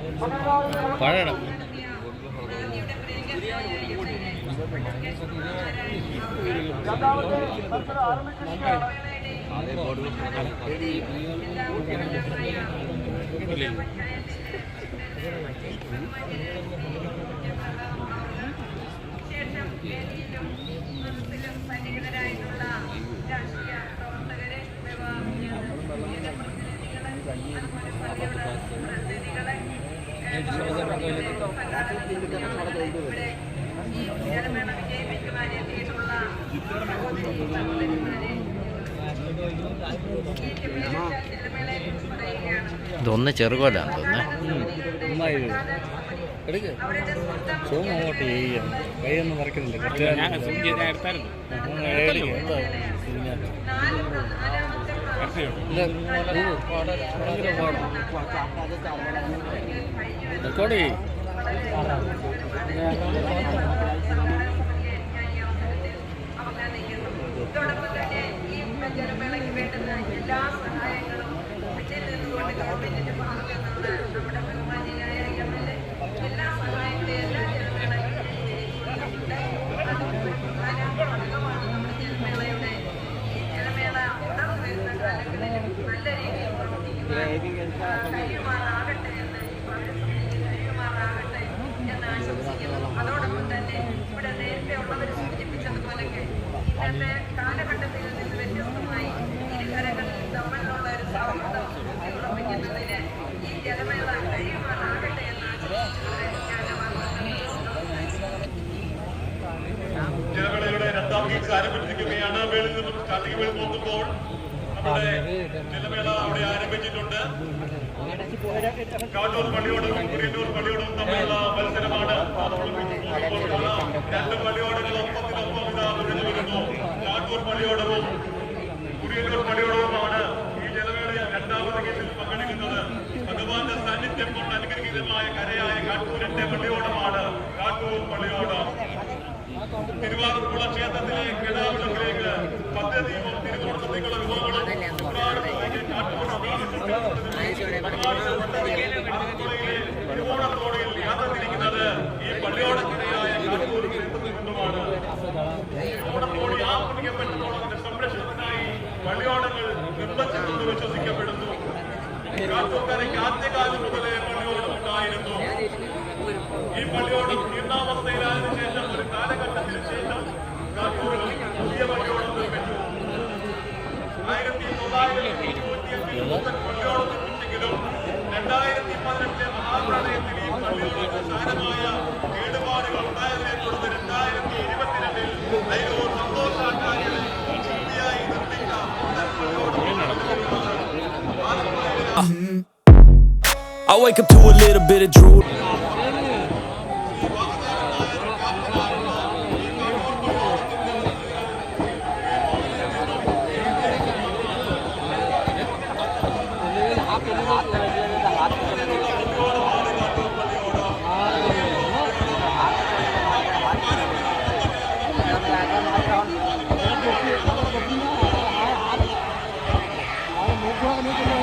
തുടങ്ങി ഇല്ല എടുത്തില്ല തുടങ്ങി തുടങ്ങി പഴയട ഇതൊന്ന് ചെറുകോലാണ് സൂം അങ്ങോട്ട് ചെയ്യാം കൈയൊന്നും മറക്കുന്നില്ല കുറച്ച് ഞാൻ zoom ചെയ്ത് എടുത്തായിരുന്നു റെക്കോർഡ് ചെയ്യ്. കഴിയുമാറാകട്ടെ എന്ന് കഴിയുമാറാകട്ടെ എന്ന് ആശംസിക്കുന്നു. അതോടൊപ്പം തന്നെ ഇവിടെ നേരത്തെ ഉള്ളവർ ഇന്നത്തെ കാലഘട്ടത്തിൽ നിന്ന് വ്യത്യസ്തമായി ഇരുകരകളിൽ തമ്മിലുള്ള ഒരു സൗഹൃദം ഉറപ്പിക്കുന്നതിന് ഈ ജലമേള കഴിയുമാറാകട്ടെ എന്ന് ആശംസിച്ചുകൊണ്ട് ഞാൻ ജലമേളയുടെ രണ്ടാം ഗീച്ച് ആരംഭിച്ചിരിക്കുകയാണ് വേളിൽ നിന്നും സ്റ്റാർട്ടിംഗ് വേളി നോക്കുമ്പോൾ നമ്മുടെ ജലമേള അവിടെ ആരംഭിച്ചിട്ടുണ്ട് കാട്ടൂർ പള്ളിയോടും കുരിയന്നൂർ പള്ളിയോടും തമ്മിലുള്ള മത്സരമാണ് രണ്ട് പള്ളിയോടുകൾ ഒപ്പത്തിനൊപ്പം ഇതാ മുഴുവൻ വരുന്നു കാട്ടൂർ പള്ളിയോടവും കുരിയന്നൂർ ഈ ജലമേള രണ്ടാമത് പങ്കെടുക്കുന്നത് ഭഗവാന്റെ സാന്നിധ്യം കൊണ്ട് അനുഗ്രഹീതമായ കരയായ കാട്ടൂരിന്റെ പള്ളിയോടമാണ് കാട്ടൂർ പള്ളിയോടം തിരുവാതിർക്കുള ക്ഷേത്രത്തിലെ കിടാവിളക്കിലേക്ക് പദ്ധതിയും തിരുവോണത്തിനുള്ള വിഭവങ്ങളും തിരുവോണത്തോടെയിൽ യാത്ര തിരിക്കുന്നത് ഈ പള്ളിയോടക്കിടയായ ക്ഷേത്രത്തിൽ നിന്നുമാണ് ഓണത്തോടെ ആത്മീയപ്പെട്ടോളത്തിന്റെ സംരക്ഷണത്തിനായി പള്ളിയോടങ്ങൾ നിർമ്മിച്ചെന്ന് വിശ്വസിക്കപ്പെടുന്നു. കാട്ടൂർക്കരയ്ക്ക് ആദ്യകാലം wake up to a little bit of drool.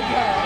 Yeah.